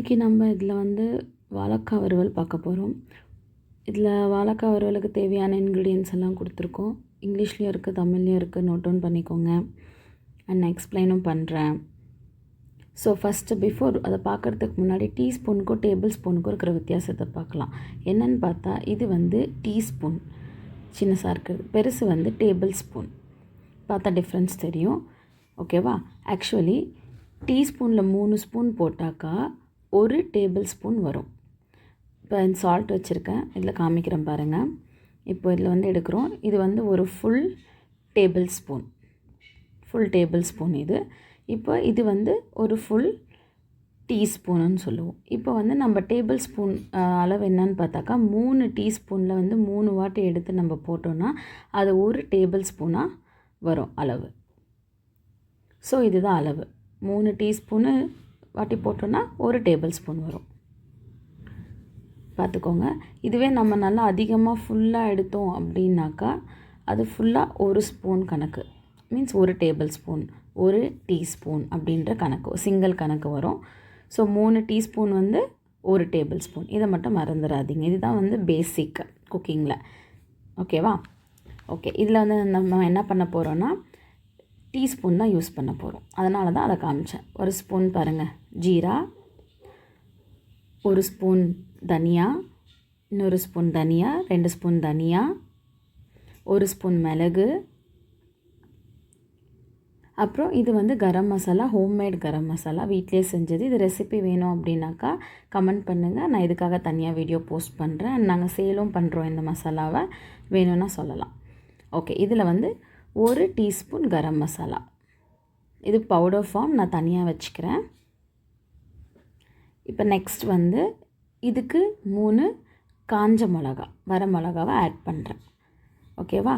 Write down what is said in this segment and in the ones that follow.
இன்றைக்கி நம்ம இதில் வந்து வாழைக்காய் வறுவல் பார்க்க போகிறோம் இதில் வாழைக்காய் வறுவலுக்கு தேவையான இன்க்ரீடியன்ஸ் எல்லாம் கொடுத்துருக்கோம். இங்கிலீஷ்லேயும் இருக்குது தமிழ்லேயும் இருக்குது நோட் டவுன் பண்ணிக்கோங்க. அண்ட் நான் எக்ஸ்பிளைனும் பண்ணுறேன் ஸோ ஃபஸ்ட்டு பிஃபோர் அதை பார்க்குறதுக்கு முன்னாடி டீஸ்பூனுக்கும் டேபிள் ஸ்பூனுக்கும் இருக்கிற வித்தியாசத்தை பார்க்கலாம். என்னன்னு பார்த்தா இது வந்து டீஸ்பூன் சின்னசாக இருக்குது பெருசு வந்து டேபிள் ஸ்பூன் பார்த்தா டிஃப்ரென்ஸ் தெரியும். ஓகேவா ஆக்சுவலி டீஸ்பூனில் மூணு ஸ்பூன் போட்டாக்கா ஒரு டேபிள் ஸ்பூன் வரும். இப்போ சால்ட் வச்சுருக்கேன். இதில் காமிக்கிறேன் பாருங்கள் இப்போ இதில் வந்து எடுக்கிறோம். இது வந்து ஒரு full tablespoon full tablespoon இது. இப்போ இது வந்து ஒரு ஃபுல் டீஸ்பூனுன்னு சொல்லுவோம். இப்போ வந்து நம்ம டேபிள் ஸ்பூன் அளவு என்னன்னு பார்த்தாக்கா மூணு டீஸ்பூனில் வந்து மூணு வாட்டி எடுத்து நம்ம போட்டோன்னா அது ஒரு டேபிள் ஸ்பூனாக வரும் அளவு. ஸோ இதுதான் அளவு. மூணு டீஸ்பூனு வாட்டி போட்டோன்னா ஒரு டேபிள் ஸ்பூன் வரும். பார்த்துக்கோங்க. இதுவே நம்ம நல்லா அதிகமாக ஃபுல்லாக எடுத்தோம் அப்படின்னாக்கா அது ஃபுல்லாக ஒரு ஸ்பூன் கணக்கு. மீன்ஸ் ஒரு டேபிள் ஸ்பூன் ஒரு டீஸ்பூன் அப்படின்ற கணக்கு சிங்கிள் கணக்கு வரும். ஸோ மூணு டீஸ்பூன் வந்து ஒரு டேபிள் ஸ்பூன். இதை மட்டும் மறந்துடாதீங்க. இதுதான் வந்து பேசிக் குக்கிங்கில் ஓகேவா ஓகே இதில் வந்து நம்ம என்ன பண்ண போகிறோன்னா டீஸ்பூன் தான் யூஸ் பண்ண போகிறோம் அதனால தான் அதை காமிச்சேன். ஒரு ஸ்பூன் பாருங்கள் ஜீரா ஒரு ஸ்பூன் தனியா இன்னொரு ஸ்பூன் தனியா ரெண்டு ஸ்பூன் தனியா ஒரு ஸ்பூன் மிளகு. அப்புறம் இது வந்து கரம் மசாலா ஹோம்மேட் கரம் மசாலா. வீட்டிலே செஞ்சது. இது ரெசிபி வேணும் அப்படின்னாக்கா கமெண்ட் பண்ணுங்கள் நான் இதுக்காக தனியாக வீடியோ போஸ்ட் பண்ணுறேன் நாங்கள் சேலும் பண்ணுறோம் இந்த மசாலாவை. வேணும்னா சொல்லலாம். ஓகே இதில் வந்து ஒரு டீஸ்பூன் கரம் மசாலா. இது பவுடர் ஃபார்ம் நான் தனியாக வச்சுக்கிறேன். இப்போ நெக்ஸ்ட் வந்து இதுக்கு மூணு காஞ்ச மிளகா வர மிளகாவை ஆட் பண்ணுறேன் ஓகேவா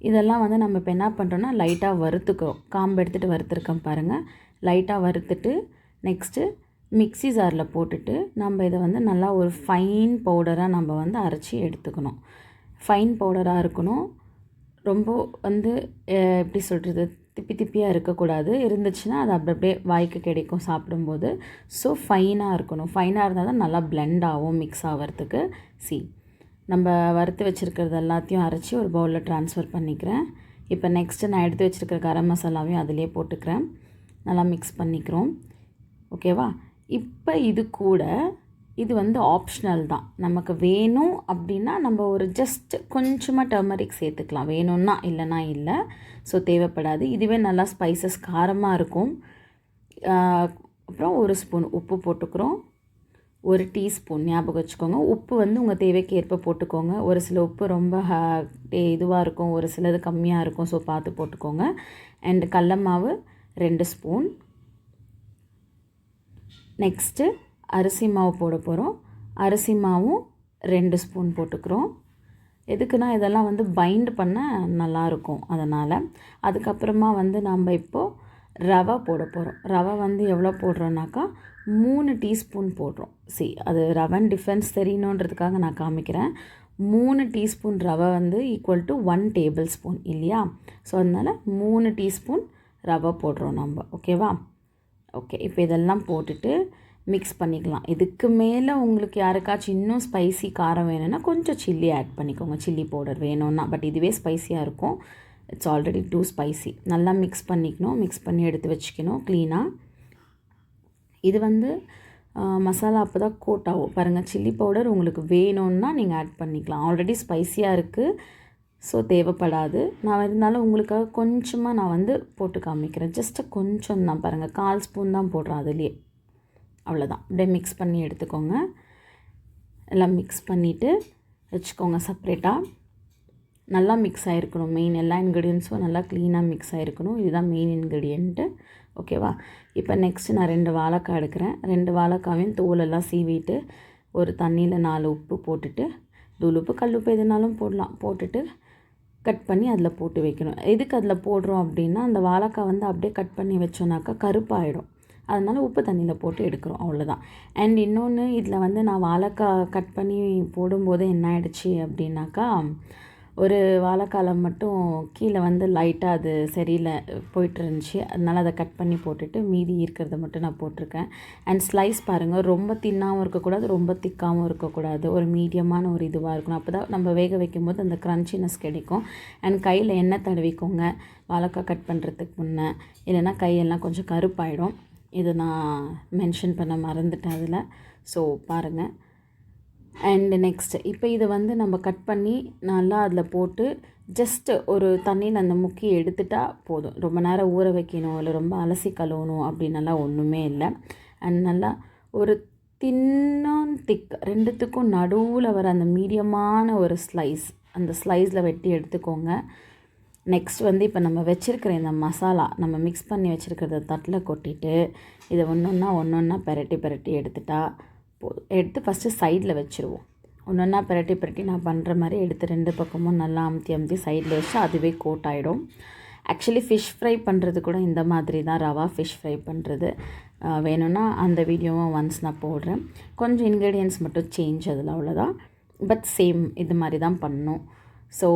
இதெல்லாம் வந்து நம்ம இப்போ என்ன பண்ணுறோன்னா லைட்டாக வறுத்துக்கிறோம். காம்பு எடுத்துகிட்டு வறுத்துருக்கோம் பாருங்கள் லைட்டாக வறுத்துட்டு நெக்ஸ்ட்டு மிக்ஸி ஜாரில் போட்டுட்டு நம்ம இதை வந்து நல்லா ஒரு ஃபைன் பவுடராக நம்ம வந்து அரைச்சி எடுத்துக்கணும். ஃபைன் பவுடராக இருக்கணும். ரொம்ப வந்து எப்படி சொல்கிறது திப்பி திப்பியாக இருக்கக்கூடாது. இருந்துச்சுன்னா அது அப்படி அப்படியே வாய்க்கு கிடைக்கும் சாப்பிடும்போது. ஸோ ஃபைனாக இருக்கணும். ஃபைனாக இருந்தால் தான் நல்லா பிளெண்ட் ஆகும் மிக்ஸ் ஆகிறதுக்கு சி நம்ம வறுத்து வச்சுருக்கிறது எல்லாத்தையும் அரைச்சி ஒரு பவுலில் ட்ரான்ஸ்ஃபர் பண்ணிக்கிறேன். இப்போ நெக்ஸ்ட்டு நான் எடுத்து வச்சுருக்கிற கரம் மசாலாவையும் அதிலே போட்டுக்கிறேன். நல்லா மிக்ஸ் பண்ணிக்கிறோம். ஓகேவா இப்போ இது கூட இது வந்து ஆப்ஷனல் தான். நமக்கு வேணும் அப்படின்னா நம்ம ஒரு ஜஸ்ட் கொஞ்சமாக டர்மரிக் சேர்த்துக்கலாம். வேணும்னா இல்லைனா இல்லை. ஸோ தேவைப்படாது. இதுவே நல்லா ஸ்பைசஸ் காரமாக இருக்கும். அப்புறம் ஒரு ஸ்பூன் உப்பு போட்டுக்கிறோம். ஒரு டீஸ்பூன் ஞாபகம் வச்சுக்கோங்க. உப்பு வந்து உங்கள் தேவைக்கு ஏற்ப போட்டுக்கோங்க. ஒரு சில உப்பு ரொம்ப இதுவாக இருக்கும். ஒரு சிலது கம்மியாக இருக்கும். ஸோ பார்த்து போட்டுக்கோங்க. அண்டு கடல மாவு ரெண்டு ஸ்பூன் நெக்ஸ்ட்டு அரிசி மாவு போட போகிறோம் அரிசி மாவும் ரெண்டு ஸ்பூன் போட்டுக்கிறோம். எதுக்குன்னா இதெல்லாம் வந்து பைண்ட் பண்ண நல்லாயிருக்கும் அதனால். அதுக்கப்புறமா வந்து நம்ம இப்போது ரவை போட போகிறோம் ரவை வந்து எவ்வளோ போடுறோன்னாக்கா மூணு டீஸ்பூன் போடுறோம். சி அது ரவன் டிஃப்ரென்ஸ் தெரியணுன்றதுக்காக நான் காமிக்கிறேன். மூணு டீஸ்பூன் ரவை வந்து equal to one tablespoon இல்லையா? ஸோ அதனால் மூணு டீஸ்பூன் ரவை போடுறோம் நம்ம ஓகேவா ஓகே இப்போ இதெல்லாம் போட்டுட்டு மிக்ஸ் பண்ணிக்கலாம். இதுக்கு மேலே உங்களுக்கு யாருக்காச்சும் இன்னும் ஸ்பைசி காரம் வேணும்னா கொஞ்சம் சில்லி ஆட் பண்ணிக்கோங்க. சில்லி பவுடர் வேணும்னா. பட் இதுவே ஸ்பைஸியாக இருக்கும். இட்ஸ் ஆல்ரெடி டூ ஸ்பைசி நல்லா மிக்ஸ் பண்ணிக்கணும். மிக்ஸ் பண்ணி எடுத்து வச்சுக்கணும். க்ளீனாக இது வந்து மசாலா அப்போ தான் கோட் ஆகும். பாருங்கள் சில்லி பவுடர் உங்களுக்கு வேணும்னா நீங்கள் ஆட் பண்ணிக்கலாம். ஆல்ரெடி ஸ்பைஸியாக இருக்குது ஸோ தேவைப்படாது. நான் இருந்தாலும் உங்களுக்காக கொஞ்சமாக நான் வந்து போட்டு காமிக்கிறேன். ஜஸ்ட்டு கொஞ்சம் தான் பாருங்கள் கால் ஸ்பூன் தான் போடுறேன் அதுலேயே. அவ்வளோதான் அப்படியே மிக்ஸ் பண்ணி எடுத்துக்கோங்க. எல்லாம் மிக்ஸ் பண்ணிவிட்டு வச்சுக்கோங்க செப்ரேட்டாக நல்லா மிக்ஸ் ஆகிருக்கணும் மெயின் எல்லா இன்க்ரீடியன்ஸும் நல்லா க்ளீனாக மிக்ஸ் ஆகிருக்கணும் இதுதான் மெயின் இன்க்ரீடியண்ட்டு ஓகேவா இப்போ நெக்ஸ்ட்டு நான் ரெண்டு வாழைக்காய் எடுக்கிறேன். ரெண்டு வாழைக்காவையும் தோலெல்லாம் சீவிட்டு ஒரு தண்ணியில் நாலு உப்பு போட்டுட்டு துளுப்பு கல்லுப்பு கல் உப்பு எதுனாலும் போடலாம். போட்டுட்டு கட் பண்ணி அதில் போட்டு வைக்கணும். எதுக்கு அதில் போடுறோம் அப்படின்னா அந்த வாழைக்காய் வந்து அப்படியே கட் பண்ணி வச்சோன்னாக்கா கருப்பாயிடும். அதனால் உப்பு தண்ணியில் போட்டு எடுக்கிறோம் அவ்வளோதான் அண்ட் இன்னொன்று இதில் வந்து நான் வாழைக்காய் கட் பண்ணி போடும்போது என்ன ஆயிடுச்சு அப்படின்னாக்கா ஒரு வாழைக்காலம் மட்டும் கீழே வந்து லைட்டாக அது சரியில்லை போயிட்டு இருந்துச்சு. அதனால் அதை கட் பண்ணி போட்டுட்டு மீதி இருக்கிறத மட்டும் நான் போட்டிருக்கேன். அண்ட் ஸ்லைஸ் பாருங்கள் ரொம்ப தின்னாகவும் இருக்கக்கூடாது ரொம்ப திக்காகவும் இருக்கக்கூடாது. ஒரு மீடியமான ஒரு இதுவாக இருக்கணும். அப்போ தான் நம்ம வேக வைக்கும்போது அந்த க்ரன்ச்சினஸ் கிடைக்கும். அண்ட் கையில் எண்ணெய் தடவிக்கோங்க வாழைக்காய் கட் பண்ணுறதுக்கு முன்னே. இல்லைன்னா கையெல்லாம் கொஞ்சம் கருப்பாயிடும். இது நான் மென்ஷன் பண்ண மறந்துட்டேன் அதில். ஸோ பாருங்கள் அண்டு நெக்ஸ்ட் இப்போ இதை வந்து நம்ம கட் பண்ணி நல்லா அதில் போட்டு ஜஸ்ட்டு ஒரு தண்ணியில் அந்த முக்கி எடுத்துட்டா போதும். ரொம்ப நேரம் ஊற வைக்கணும் இல்லை ரொம்ப அலசி கழுவணும் அப்படின்னலாம் ஒன்றுமே இல்லை. அண்ட் நல்லா ஒரு தின்னும் திக் ரெண்டுத்துக்கும் நடுவில் வர அந்த மீடியமான ஒரு ஸ்லைஸ் அந்த ஸ்லைஸில் வெட்டி எடுத்துக்கோங்க. நெக்ஸ்ட் வந்து இப்போ நம்ம வச்சுருக்கிற இந்த மசாலா நம்ம மிக்ஸ் பண்ணி வச்சுருக்கிறத தட்டில் கொட்டிட்டு இதை ஒன்று ஒன்றா ஒன்று ஒன்றா பெரட்டி பெரட்டி எடுத்துட்டா போதும். எடுத்து ஃபஸ்ட்டு சைடில் வச்சுருவோம். ஒன்று ஒன்றா பெரட்டி பெரட்டி நான் பண்ணுற மாதிரி எடுத்து ரெண்டு பக்கமும் நல்லா அமுத்தி அமுத்தி சைடில் வச்சு அதுவே கோட் ஆகிடும் ஆக்சுவலி ஃபிஷ் ஃப்ரை பண்ணுறது கூட இந்த மாதிரி தான். ரவா ஃபிஷ் ஃப்ரை பண்ணுறது வேணும்னா அந்த வீடியோவும் ஒன்ஸ் நான் போடுறேன். கொஞ்சம் இன்க்ரீடியன்ஸ் மட்டும் சேஞ்ச் அதில் அவ்வளோதான் பட் சேம் இது மாதிரி தான் பண்ணணும் ஸோ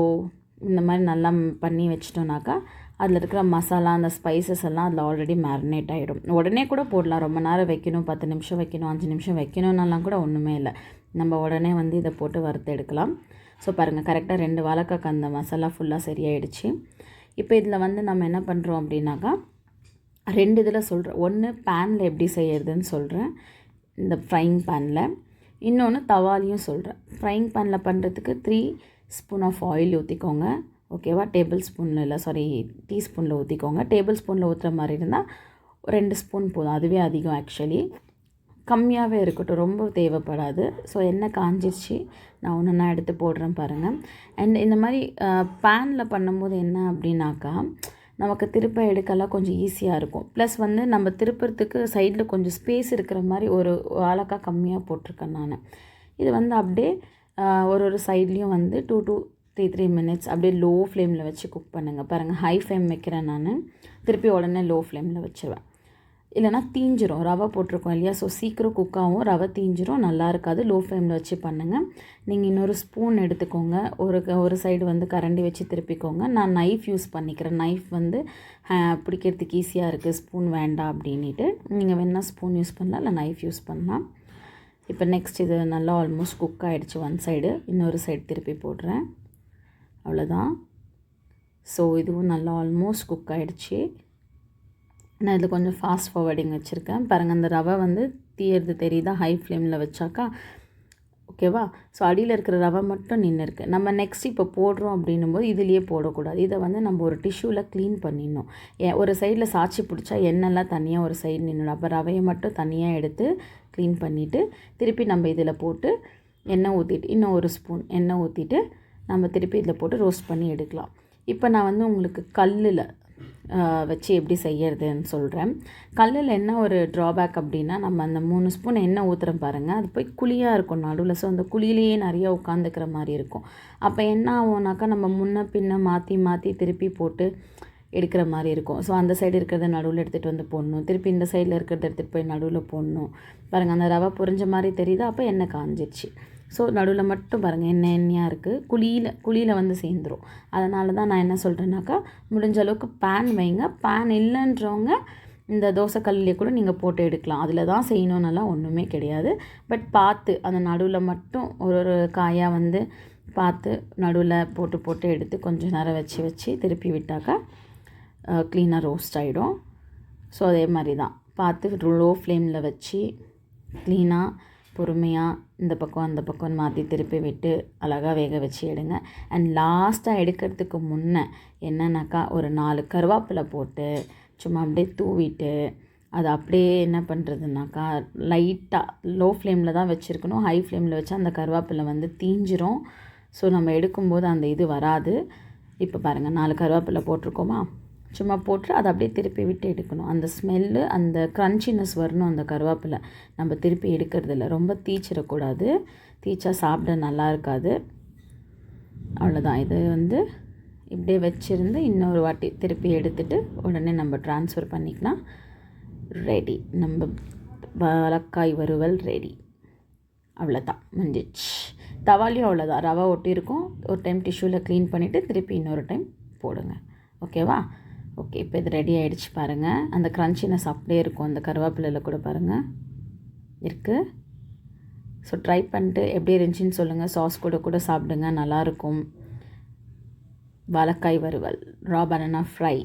இந்த மாதிரி நல்லா பண்ணி வச்சிட்டோம்னாக்கா அதில் இருக்கிற மசாலா அந்த ஸ்பைசஸ் எல்லாம் அதில் ஆல்ரெடி மேரினேட் ஆகிடும் உடனே கூட போடலாம். ரொம்ப நேரம் வைக்கணும். பத்து நிமிஷம் வைக்கணும். அஞ்சு நிமிஷம் வைக்கணும்னாலாம் கூட ஒன்றுமே இல்லை. நம்ம உடனே வந்து இதை போட்டு வறுத்து எடுக்கலாம். ஸோ பாருங்கள் கரெக்டாக ரெண்டு வாழைக்காக்கு அந்த மசாலா ஃபுல்லாக சரியாயிடுச்சு. இப்போ இதில் வந்து நம்ம என்ன பண்ணுறோம் அப்படின்னாக்கா ரெண்டு இதில் சொல்கிறேன் ஒன்று பேனில் எப்படி செய்யறதுன்னு சொல்கிறேன் இந்த ஃப்ரைங் பேனில் இன்னொன்று தவாலையும் சொல்கிறேன் ஃப்ரைங் பேனில் பண்ணுறதுக்கு த்ரீ ஸ்பூன் ஆஃப் ஆயில் ஊற்றிக்கோங்க ஓகேவா டேபிள் ஸ்பூனில் இல்லை சாரி டீஸ்பூனில் ஊற்றிக்கோங்க டேபிள் ஸ்பூனில் ஊற்றுற மாதிரி இருந்தால் ரெண்டு ஸ்பூன் போதும். அதுவே அதிகம் ஆக்சுவலி கம்மியாகவே இருக்கட்டும் ரொம்ப தேவைப்படாது. ஸோ எண்ணெய் காஞ்சிச்சு நான் ஒன்று நான் எடுத்து போடுறேன் பாருங்கள் அண்ட் இந்த மாதிரி பேனில் பண்ணும்போது என்ன அப்படின்னாக்கா நமக்கு திருப்ப எடுக்கலாம் கொஞ்சம் ஈஸியாக இருக்கும். ப்ளஸ் வந்து நம்ம திருப்புறத்துக்கு சைடில் கொஞ்சம் ஸ்பேஸ் இருக்கிற மாதிரி ஒரு வாழைக்காய் கம்மியாக போட்டிருக்கேன் நான். இது வந்து அப்படியே ஒரு ஒரு சைட்லேயும் வந்து two two three three minutes அப்படியே லோ ஃப்ளேமில் வச்சு குக் பண்ணுங்கள் பாருங்கள் ஹை ஃப்ளேம் வைக்கிறேன் நான். திருப்பி உடனே லோ ஃப்ளேமில் வச்சுருவேன். இல்லைனா தீஞ்சிரும். ரவை போட்டிருக்கோம் இல்லையா? ஸோ சீக்கிரம் குக்காகவும் ரவை தீஞ்சிரும். நல்லா இருக்காது. லோ ஃப்ளேமில் வச்சு பண்ணுங்கள் நீங்கள் இன்னொரு ஸ்பூன் எடுத்துக்கோங்க. ஒரு ஒரு சைடு வந்து கரண்டி வச்சு திருப்பிக்கோங்க. நான் நைஃப் யூஸ் பண்ணிக்கிறேன். நைஃப் வந்து பிடிக்கிறதுக்கு ஈஸியாக இருக்குது ஸ்பூன் வேண்டாம் அப்படின்ட்டு நீங்கள் வேணால் ஸ்பூன் யூஸ் பண்ணலாம். இல்லை நைஃப் யூஸ் பண்ணலாம். இப்போ நெக்ஸ்ட் இது நல்லா ஆல்மோஸ்ட் குக் ஆகிடுச்சு ஒன் சைடு இன்னொரு சைடு திருப்பி போடுறேன். அவ்வளோதான் ஸோ இதுவும் நல்லா ஆல்மோஸ்ட் குக் ஆகிடுச்சு நான் இதில் கொஞ்சம் ஃபாஸ்ட் ஃபார்வர்டிங் வச்சுருக்கேன். பாருங்கள் அந்த ரவை வந்து தீயறது தெரியுதா? ஹை ஃப்ளேமில் வச்சாக்கா? ஓகேவா ஸோ அடியில் இருக்கிற ரவை மட்டும் நின்று இருக்குது நம்ம நெக்ஸ்ட் இப்போ போடுறோம் அப்படின்னும் போது இதுலேயே போடக்கூடாது. இதை வந்து நம்ம ஒரு டிஷ்யூவில் க்ளீன் பண்ணிடணும். ஒரு சைடில் சாட்சி பிடிச்சா எண்ணெய்லாம் தனியாக ஒரு சைடு நின்றுடும் அப்போ ரவையை மட்டும் தனியாக எடுத்து க்ளீன் பண்ணிவிட்டு திருப்பி நம்ம இதில் போட்டு எண்ணெய் ஊற்றிட்டு இன்னும் ஒரு ஸ்பூன் எண்ணெய் ஊற்றிட்டு நம்ம திருப்பி இதில் போட்டு ரோஸ்ட் பண்ணி எடுக்கலாம். இப்போ நான் வந்து உங்களுக்கு கல்லில் வச்சு எப்படி செய்யறதுன்னு சொல்கிறேன் கல்லில் என்ன ஒரு ட்ராபேக் அப்படின்னா நம்ம அந்த மூணு ஸ்பூன் எண்ணெய் ஊற்றுறோம் பாருங்கள் அது போய் குழியாக இருக்கும் நடுவில். ஸோ அந்த குழியிலேயே நிறையா உட்காந்துக்கிற மாதிரி இருக்கும். அப்போ என்ன ஆகும்னாக்கா நம்ம முன்ன பின்ன மாற்றி மாற்றி திருப்பி போட்டு எடுக்கிற மாதிரி இருக்கும். ஸோ அந்த சைடு இருக்கிறத நடுவில் எடுத்துகிட்டு வந்து போடணும். திருப்பி இந்த சைடில் இருக்கிறத எடுத்துகிட்டு போய் நடுவில் போடணும். பாருங்கள் அந்த ரவை புரிஞ்ச மாதிரி தெரியுது. அப்போ எண்ணெய் காஞ்சிடுச்சு ஸோ நடுவில் மட்டும் பாருங்கள் எண்ணெய் எண்ணெயாக இருக்குது குழியில் குழியில் வந்து சேர்ந்துடும் அதனால தான் நான் என்ன சொல்கிறேன்னாக்கா முடிஞ்ச அளவுக்கு பேன் வைங்க. பேன் இல்லைன்றவங்க இந்த தோசைக்கல்லே கூட நீங்கள் போட்டு எடுக்கலாம். அதில் தான் செய்யணுன்னெல்லாம் ஒன்றுமே கிடையாது. பட் பார்த்து அந்த நடுவில் மட்டும் ஒரு ஒரு காயாக வந்து பார்த்து நடுவில் போட்டு போட்டு எடுத்து கொஞ்சம் நேரம் வச்சு வச்சு திருப்பி விட்டாக்கா க்ளீனாக ரோஸ்ட் ஆகிடும் ஸோ அதே மாதிரி தான் பார்த்து லோ ஃப்ளேமில் வச்சு க்ளீனாக பொறுமையாக இந்த பக்கம் அந்த பக்கம் மாற்றி திருப்பி விட்டு அழகாக வேக வச்சு எடுங்க. அண்ட் லாஸ்ட்டாக எடுக்கிறதுக்கு முன்னே என்னன்னாக்கா ஒரு நாலு கருவேப்பிலை போட்டு சும்மா அப்படியே தூவிட்டு அது அப்படியே என்ன பண்ணுறதுனாக்கா லைட்டாக லோ ஃப்ளேமில் தான் வச்சுருக்கணும். ஹை ஃப்ளேமில் வச்சா அந்த கருவேப்பிலை வந்து தீஞ்சிரும். ஸோ நம்ம எடுக்கும்போது அந்த இது வராது. இப்போ பாருங்கள் நாலு கருவேப்பிலை போட்டிருக்கோமா? சும்மா போட்டு அதை அப்படியே திருப்பி விட்டு எடுக்கணும். அந்த ஸ்மெல்லு அந்த க்ரன்ச்சினஸ் வரணும் அந்த கருவேப்பிலை. நம்ம திருப்பி எடுக்கிறதில்ல. ரொம்ப தீச்சிடக்கூடாது. தீச்சா சாப்பிட நல்லா இருக்காது. அவ்வளோதான் இது வந்து இப்படியே வச்சுருந்து இன்னொரு வாட்டி திருப்பி எடுத்துகிட்டு உடனே நம்ம ட்ரான்ஸ்ஃபர் பண்ணிக்கலாம். ரெடி நம்ம வாழைக்காய் வறுவல் ரெடி அவ்வளோதான் முடிஞ்சிச்சு. தவாலையும் அவ்வளோதான் ரவை ஒட்டியிருக்கும். ஒரு டைம் டிஷ்யூவில் க்ளீன் பண்ணிவிட்டு திருப்பி இன்னொரு டைம் போடுங்க. ஓகேவா ஓகே இப்போ இது ரெடி ஆகிடுச்சு பாருங்கள் அந்த க்ரன்ச்சினஸ் அப்படியே இருக்கும். அந்த கருவேப்பிலையில் கூட பாருங்கள் இருக்குது ஸோ ட்ரை பண்ணிட்டு எப்படி இருந்துச்சின்னு சொல்லுங்கள் சாஸ் கூட கூட சாப்பிடுங்க. நல்லாயிருக்கும் வாழைக்காய் வறுவல். ரா பனானா ஃப்ரை